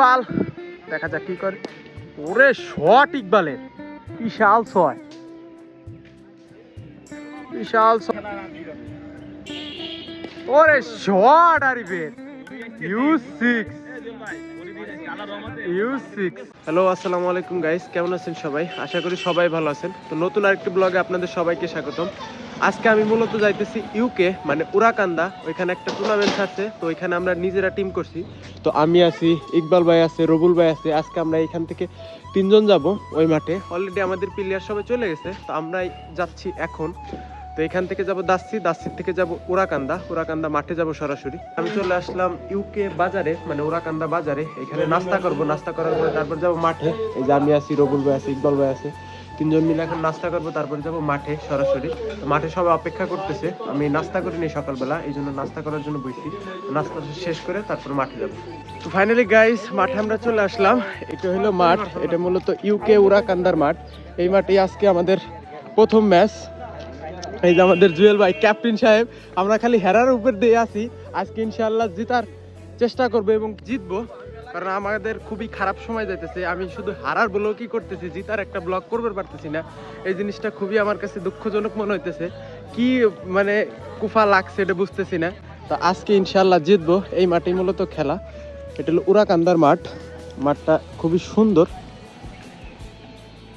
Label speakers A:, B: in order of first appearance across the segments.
A: ইকবাল। দেখা যাক কি করে। ওরে শট ইকবালের। বিশাল ছয়। বিশাল ওরে শট আরিফের। ইউ সিক্স হ্যালো আসসালামু আলাইকুম গাইস কেমন আছেন সবাই? আশা করি সবাই ভালো আছেন। তো নতুন আরেকটি ব্লগে আপনাদের সবাইকে স্বাগতম। আজকে আমি মূলত যাইতেছি ইউকে মানে উরাকান্দা ওইখানে একটা টুর্নামেন্ট আছে, তো ওইখানে আমরা নিজেরা টিম করছি। তো আমি আছি, ইকবাল ভাই আছে, রবুল ভাই আছে, আজকে আমরা এখান থেকে তিনজন যাব ওই মাঠে। অলরেডি আমাদের প্লেয়ার সবাই চলে গেছে, তো আমরা যাচ্ছি এখন। তো এখান থেকে যাব দাসি, দাসির থেকে যাব উরাকান্দা উরাকান্দা মাঠে যাব সরাসরি। আমি চলে আসলাম ইউকে বাজারে মানে উরাকান্দা বাজারে। এখানে নাস্তা করব, নাস্তা করার পরে তারপর যাব মাঠে। এই যে আমি আছি, রবুল ভাই আছে, ইকবাল ভাই আছে। তিনজন মিলে এখন নাস্তা করব, তারপর যাব মাঠে সরাসরি। মাঠে সবাই অপেক্ষা করতেছে, আমি নাস্তা করিনি সকালবেলা, এই জন্য নাস্তা করার জন্য বসছি। নাস্তা শেষ করে তারপর মাঠে যাব। তো ফাইনালি গাইস মাঠে আমরা চলে আসলাম। এটা হলো মাঠ, এটা মূলত ইউকে উরাকান্দার মাঠ। এই মাঠে আজকে আমাদের প্রথম ম্যাচ এই যে আমাদের জুয়েল ভাই ক্যাপ্টেন সাহেব, আমরা খালি হেরার উপর দিয়ে আছি। আজকে ইনশাআল্লাহ জিতার চেষ্টা করব এবং জিতবো। কারণ আমাদের খুবই খারাপ সময় যাইতেছে। আমি শুধু হারার বলেও কি করতেছি, জিতার একটা ব্লগ করতে পারতেছি না। এই জিনিসটা খুবই আমার কাছে দুঃখজনক মনে হইতেছে। কি মানে কুফা লাগছে এটা বুঝতেছি না। তো আজকে ইনশাল্লাহ জিতবো। এই মাঠে মূলত খেলা। এটা হলো উরাকান্দার মাঠ। মাঠটা খুবই সুন্দর।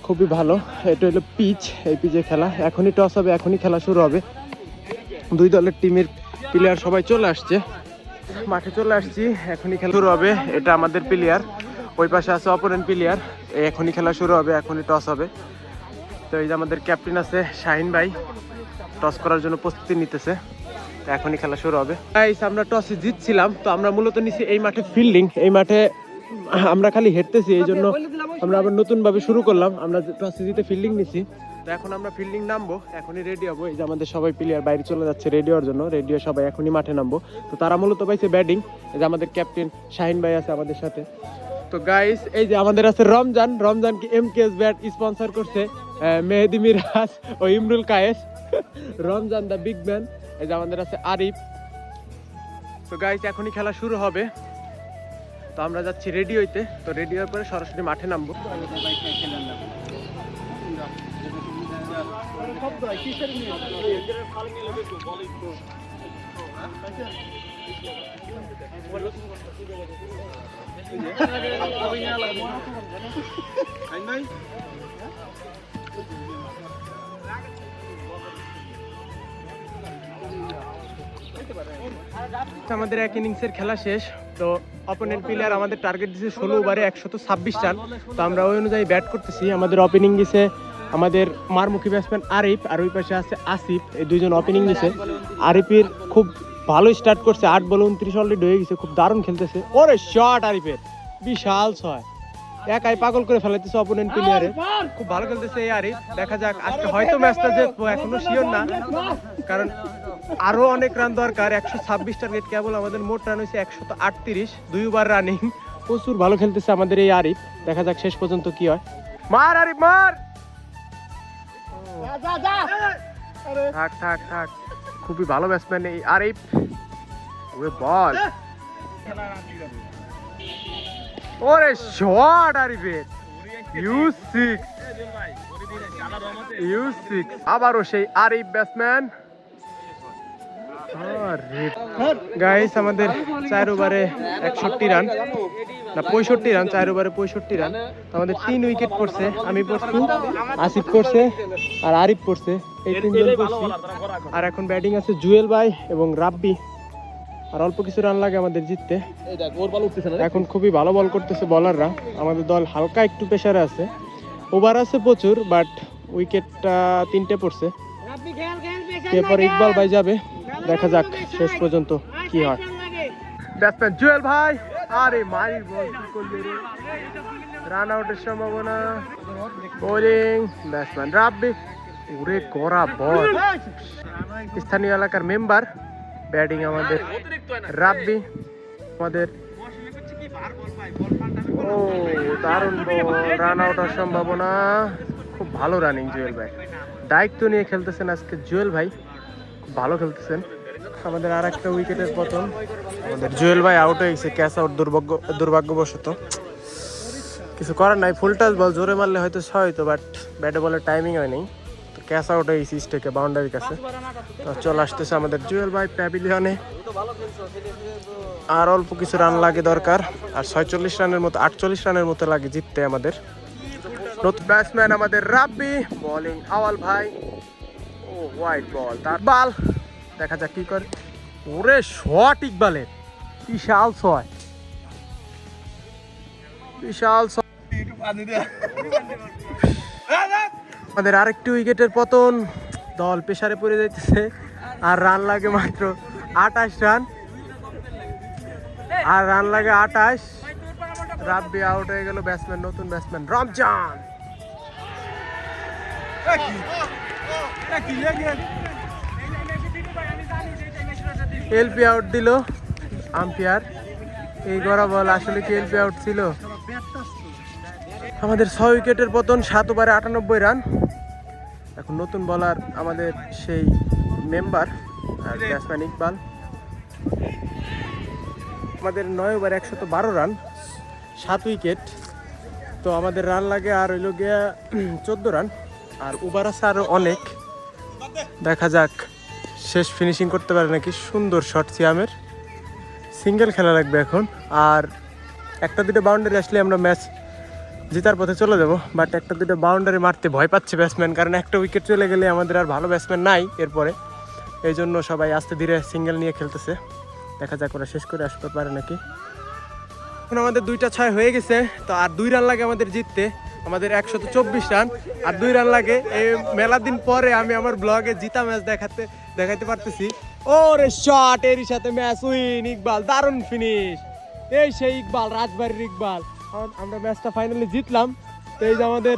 A: খুবই ভালো। এটা হলো পিচ। এই পিচে খেলা। এখনই টস হবে, এখনই খেলা শুরু হবে। দুই দলের টিমের প্লেয়ার সবাই চলে আসছে। মাঠে চলে আসছি, এখনই খেলা শুরু হবে। এটা আমাদের প্লেয়ার ওই পাশে আছে অপোনেন্ট প্লেয়ার এখনই খেলা শুরু হবে, এখনই টস হবে। তো এই যে আমাদের ক্যাপ্টেন আছে, শাহিন ভাই টস করার জন্য প্রস্তুতি নিতেছে এখনই খেলা শুরু হবে। গাইস আমরা টসে জিতছিলাম, তো আমরা মূলত নিছি এই মাঠে ফিল্ডিং এই মাঠে আমরা খালি হেঁটতেছি, এই জন্য আমরা আবার নতুনভাবে শুরু করলাম, আমরা টসে জিতে ফিল্ডিং নিছি। তো এখন আমরা ফিল্ডিং নামবো, এখনই রেডি হব। এই যে আমাদের সবাই প্লেয়ার বাইরে চলে যাচ্ছে রেডি হওয়ার জন্য রেডি সবাই এখনই মাঠে নামবো। তো তারা মূলত পাইছে ব্যাটিং এই যে আমাদের ক্যাপ্টেন শাহিন ভাই আছে আমাদের সাথে। তো গাইস এই যে আমাদের আছে রমজান রমজান কি এম কেএস ব্যাট স্পন্সর করছে মেহেদি মিরাজ ও Imrul Kayes. Ramzan the big man এই যে আমাদের আছে আরিফ। তো গাইস এখনই খেলা শুরু হবে। তো আমরা যাচ্ছি রেডি হইতে। তো রেডি হওয়ার পরে সরাসরি মাঠে নামবো। আমাদের এক ইনিংসের খেলা শেষ, তো অপোনেন্ট প্লেয়ার আমাদের টার্গেট দিছে ষোলো ওভারে একশত ছাব্বিশ রান। তো আমরা ওই অনুযায়ী ব্যাট করতেছি। আমাদের ওপেনিং দিছে আমাদের মারমুখী ব্যাটসম্যান আরিফ, আর ওই পাশে আছে আসিফ, এই দুইজন ওপেনিং দিছে। আরিফের খুব ভালো স্টার্ট করছে, আট বলে উনত্রিশ অলরেডি হয়ে গেছে, খুব দারুণ খেলতেছে। ওরে শট আরিফের, বিশাল ছয়। একাই পাগল করে ফেলাইতেছে অপোনেন্ট প্লেয়ারে খুব ভালো খেলতেছে এই আরিফ। দেখা যাক, আজকে হয়তো ম্যাচটা জিতবো এখনও শিওর না। কারণ আরও অনেক রান দরকার, একশো ছাব্বিশ টার্গেট কেবল আমাদের মোট রান হয়েছে একশত আটত্রিশ, দুই ওভার রানিং প্রচুর ভালো খেলতেছে আমাদের এই আরিফ। দেখা যাক শেষ পর্যন্ত কি হয়। মার আরিফ, মার! থাক থাক থাক। খুবই ভালো ব্যাটসম্যান এই। আরিফ ওরে বল। ওরে শট আরিফের ইউ সিক্স ইউ সিক্স আবারও সেই আরিফ ব্যাটসম্যান গাইস আমাদের চার ওভারে একষট্টি রান। না, পঁয়ষট্টি রান, চার ওভারে পঁয়ষট্টি রান। আমাদের তিন উইকেট পড়ছে আমি পড়ছি, আসিফ পড়ছে আর আরিফ পড়ছে। এই তিনজন পড়ছি। আর এখন ব্যাটিং আছে জুয়েল ভাই এবং রাব্বি। আর অল্প কিছু রান লাগে আমাদের জিততে। এখন খুবই ভালো বল করতেছে বলাররা আমাদের দল হালকা একটু প্রেশারে আছে। ওভার আছে প্রচুর বাট উইকেটটা তিনটে পড়ছে। এরপর ইকবাল ভাই যাবে। দেখা যাক শেষ পর্যন্ত কি হয়। ব্যাটসম্যান জুয়েল ভাই, আরে মারি বল কি করলি রে? রান আউটের সম্ভাবনা। Bowling batsman Rabbi. উড়ে গড়া বল। স্থানীয় এলাকার মেম্বার ব্যাটিং আমাদের রাব্বি, আমাদের ও, দারুণ রান আউট হওয়ার সম্ভাবনা। খুব ভালো রানিং জুয়েল ভাই। দায়িত্ব নিয়ে খেলতেছেন আজকে জুয়েল ভাই। খুব ভালো খেলতেছেন। আমাদের আর একটা উইকেটের পতন আমাদের জুয়েল ভাই আউট হয়ে গেছে ক্যাচ আউট দুর্ভাগ্য, দুর্ভাগ্যবশত। কিছু করার নাই ফুল টাচ বল জোরে মারলে হয়তো ছয় হইতো বাট ব্যাটে বলের টাইমিং হয় নাই। তো ক্যাচ আউট হয়ে গেছে স্টেকে বাউন্ডারির কাছে। তো চলে আসতেছে আমাদের জুয়েল ভাই প্যাভিলিয়নে আর অল্প কিছু রান লাগে দরকার। আর ছয়চল্লিশ রানের মতো, আটচল্লিশ রানের মতো লাগে জিততে আমাদের। নতুন ব্যাটসম্যান আমাদের রাব্বি। বোলিং আওয়াল ভাই। ও হোয়াইট বল তার বাল দেখা যাক কি করে। ওরে শট ইকবালের। বিশাল ছয়। বিশাল আমাদের আরেকটি উইকেটের পতন। দল পেশারে পড়ে যাইতেছে। আর রান লাগে মাত্র আঠাশ রান। আর রান লাগে আঠাশ। রাব্বি আউট হয়ে গেল ব্যাটসম্যান নতুন ব্যাটসম্যান রমজান। এলপি আউট দিল, আম্পায়ার। এই গড়া বল আসলে কি এলপি আউট ছিল? আমাদের ছয় উইকেটের পতন, সাত ওভারে আটানব্বই রান। এখন নতুন বলার আমাদের সেই মেম্বার ব্যাটসম্যান ইকবাল। আমাদের নয় ওভার একশত বারো রান, সাত উইকেট। তো আমাদের রান লাগে আর হইল গিয়া চোদ্দ রান। আর ওভার আছে আরও অনেক। দেখা যাক। শেষ ফিনিশিং করতে পারে নাকি? সুন্দর শট সিয়ামের। সিঙ্গেল খেলা লাগবে এখন। আর একটা দুটো বাউন্ডারি আসলে আমরা ম্যাচ জেতার পথে চলে যাব। বাট একটা দুটো বাউন্ডারি মারতে ভয় পাচ্ছে ব্যাটসম্যান কারণ একটা উইকেট চলে গেলে আমাদের আর ভালো ব্যাটসম্যান নাই এরপরে। এই জন্য সবাই আস্তে ধীরে সিঙ্গেল নিয়ে খেলতেছে। দেখা যাক ওরা শেষ করে আসতে পারে নাকি। এখন আমাদের দুইটা ছয় হয়ে গেছে। তো আর দুই রান লাগে আমাদের জিততে। আমাদের একশত চব্বিশ রান আর দুই রান লাগে। এই মেলা দিন পরে আমি আমার ব্লগে জিতা ম্যাচ দেখাতে দেখাতে পারতেছি। ওরে শট এরই সাথে ম্যাচ উইন ইকবাল, দারুণ ফিনিশ এই সেই ইকবাল, রাজবাড়ির ইকবাল। আম- আমরা ম্যাচটা ফাইনালি জিতলাম। তো এই যে আমাদের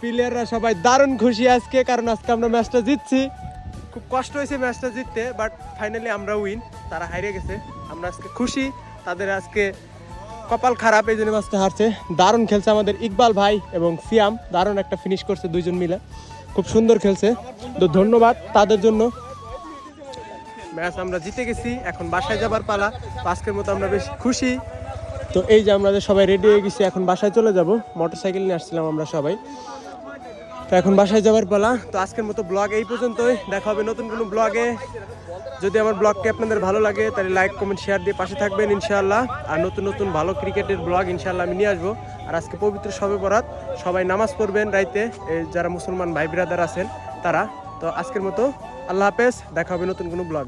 A: প্লেয়াররা সবাই দারুণ খুশি আজকে, কারণ আজকে আমরা ম্যাচটা জিতছি। খুব কষ্ট হয়েছে ম্যাচটা জিততে বাট ফাইনালি আমরা উইন তারা হারিয়ে গেছে। আমরা আজকে খুশি। তাদের আজকে কপাল খারাপ, এই জন্য ম্যাচটা হারছে। দারুণ খেলছে আমাদের ইকবাল ভাই এবং সিয়াম। দারুণ একটা ফিনিশ করছে দুইজন মিলে। খুব সুন্দর খেলছে। তো ধন্যবাদ তাদের জন্য। ম্যাচ আমরা জিতে গেছি এখন বাসায় যাবার পালা। আজকের মতো আমরা বেশ খুশি। তো এই যে আমরা সবাই রেডি হয়ে গেছি এখন বাসায় চলে যাব। মোটর সাইকেল নিয়ে আসছিলাম আমরা সবাই। তো এখন বাসায় যাবার পালা। তো আজকের মতো ব্লগ এই পর্যন্তই। দেখা হবে নতুন কোনো ব্লগে যদি আমার ব্লগকে আপনাদের ভালো লাগে, তাহলে লাইক কমেন্ট শেয়ার দিয়ে পাশে থাকবেন ইনশাআল্লাহ। আর নতুন নতুন ভালো ক্রিকেটের ব্লগ ইনশাআল্লাহ আমি নিয়ে আসব। আর আজকে পবিত্র সবে বরাত, সবাই নামাজ পড়বেন রাইতে। যারা মুসলমান ভাই ব্রাদার আছেন, তারা। তো আজকের মতো আল্লাহ হাফেজ, দেখা হবে নতুন কোনো ব্লগ